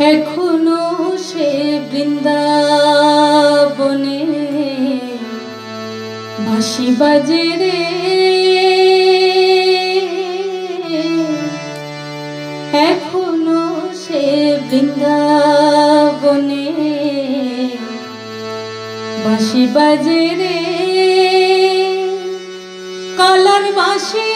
এখনও সে বৃন্দাবনে বাঁশি বাজে রে। এখনও সে বৃন্দাবনে বাঁশি বাজে রে। কলার বাঁশি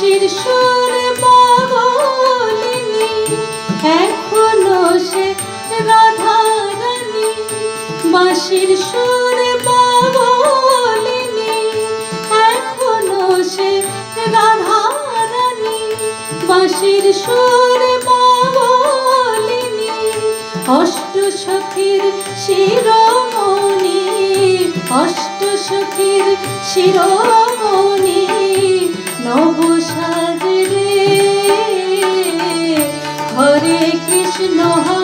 হাসির সুর মগলিনী এখনও সে রাধারানী। বাঁশির সুর মগলিনী এখনও সে রাধারানী। বাঁশির সুর মগলিনী অষ্ট সখীর শিরোমণি, অষ্ট সখীর শিরোমণি। নবুল know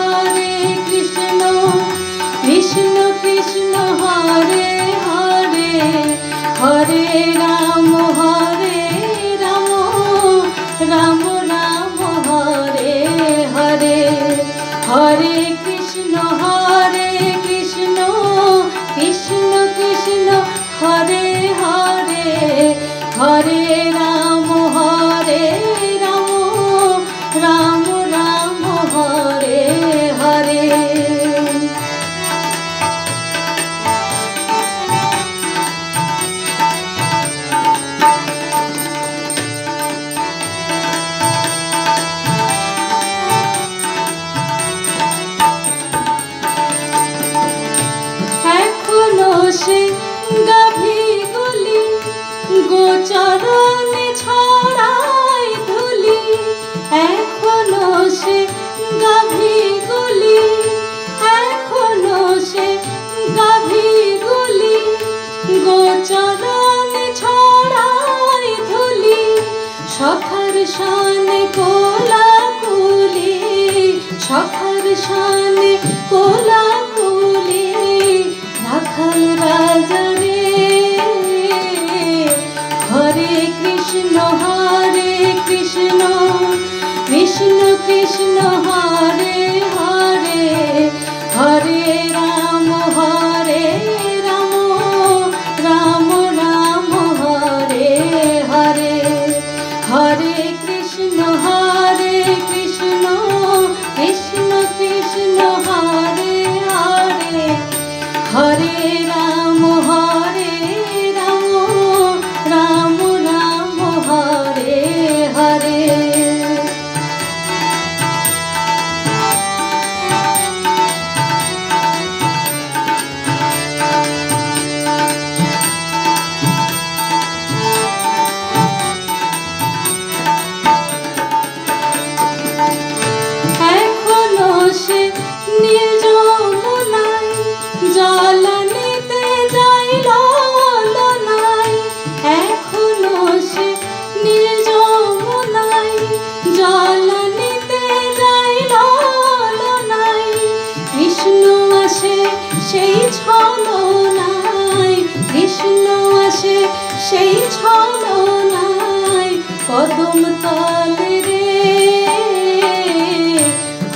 সেই ছলনায় কদম তল রে।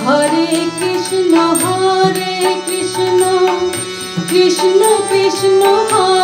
হরে কৃষ্ণ হরে কৃষ্ণ কৃষ্ণ কৃষ্ণ হরে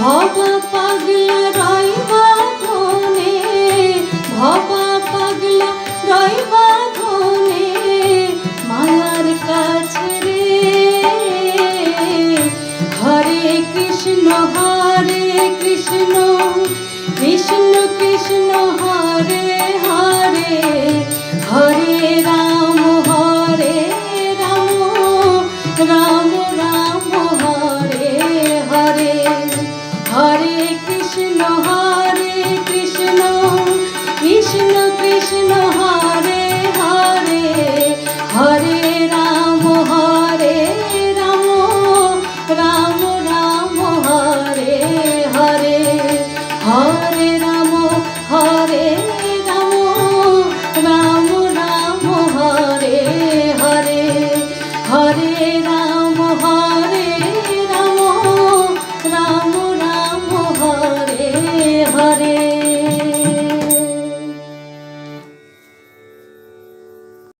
হঠাৎ পাগলা রইবা ধনে, ভবা পাগলা রইবা ধনে, মায়ার কাছে রে। হরে কৃষ্ণ হরে কৃষ্ণ কৃষ্ণ কৃষ্ণ, হরে হরে হরে রাম হরে রাম রাম রাম